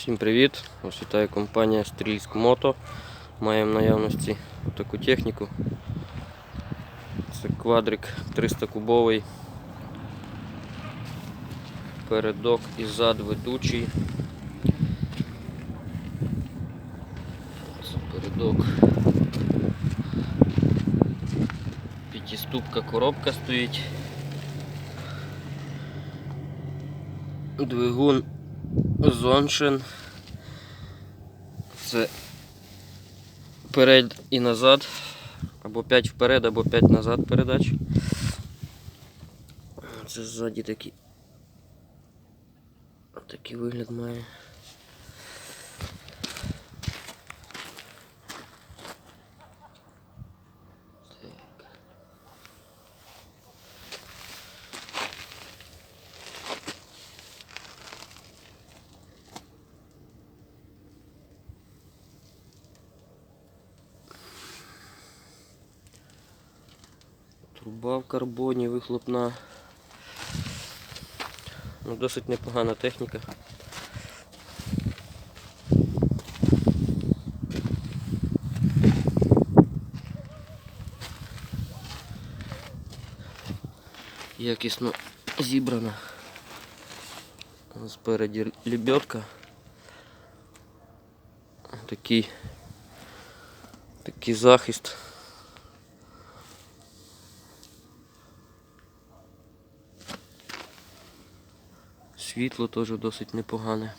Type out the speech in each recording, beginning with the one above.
Всім привіт! Ось вітає компанія Стрільськ Мото. Маємо в наявності таку техніку. Це квадрик 300 кубовий. Передок і зад ведучий. Це передок. П'ятиступка коробка стоїть. Двигун Зоншин. Це вперед і назад. Або 5 вперед, або 5 назад передач. Це ззаді такий. Такий вигляд має. Труба в карбоні вихлопна. Ну, досить непогана техніка. Якісно зібрана. Спереді лебедка. Такий, такий захист. Світло теж досить непогане.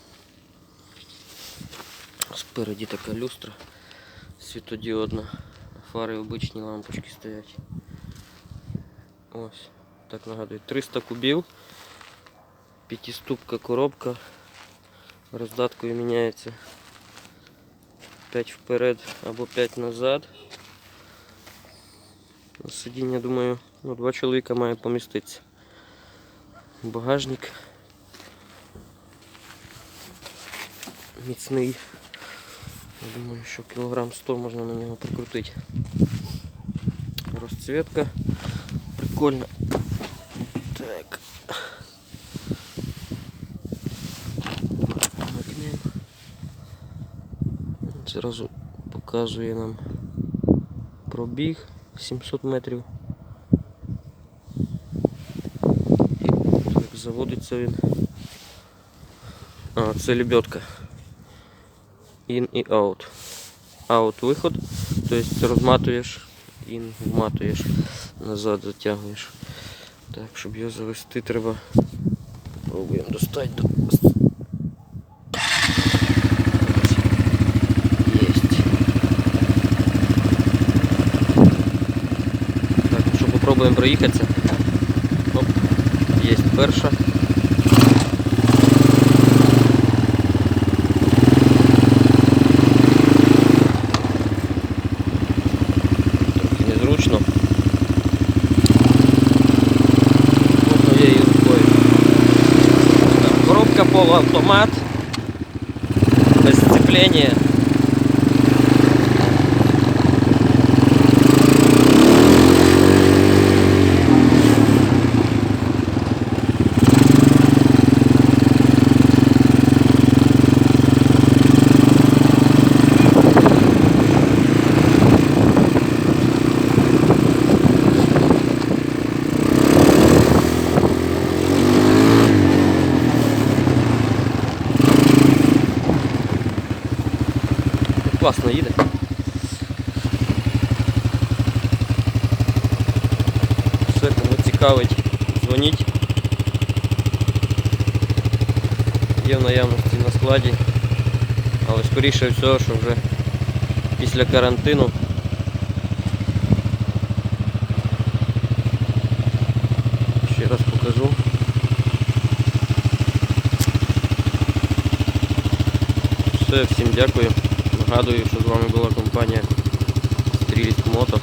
Спереді така люстра світодіодна. Фари обичні лампочки стоять. Ось, так нагадую, 300 кубів, п'ятиступка коробка, роздаткою міняється 5 вперед або 5 назад. Сидіння, думаю, ну, два чоловіка має поміститися. Багажник. міцний. Я думаю, що кілограм 100 можна на нього прикрутити. Розцвітка прикольна. Так. Макнемо. Зразу показує нам пробіг 700 метрів. Так, заводиться він. А, це лебедка. In і out. Out виход, тобто розматуєш, in вматуєш, назад затягуєш. Так, щоб його завести, треба. Пробуємо достати до. Єсть. Так, ну що попробуємо проїхатися. Оп, є перша. Незручно. Однією рукою. Коробка полуавтомат. Без сцепления. Класно їде. Все, кому цікавить, дзвоніть. Є в наявності на складі. Але скоріше всього, що вже після карантину. Ще раз покажу. Все, всім дякую. Нагадую, що з вами була компанія Стріліт Мото.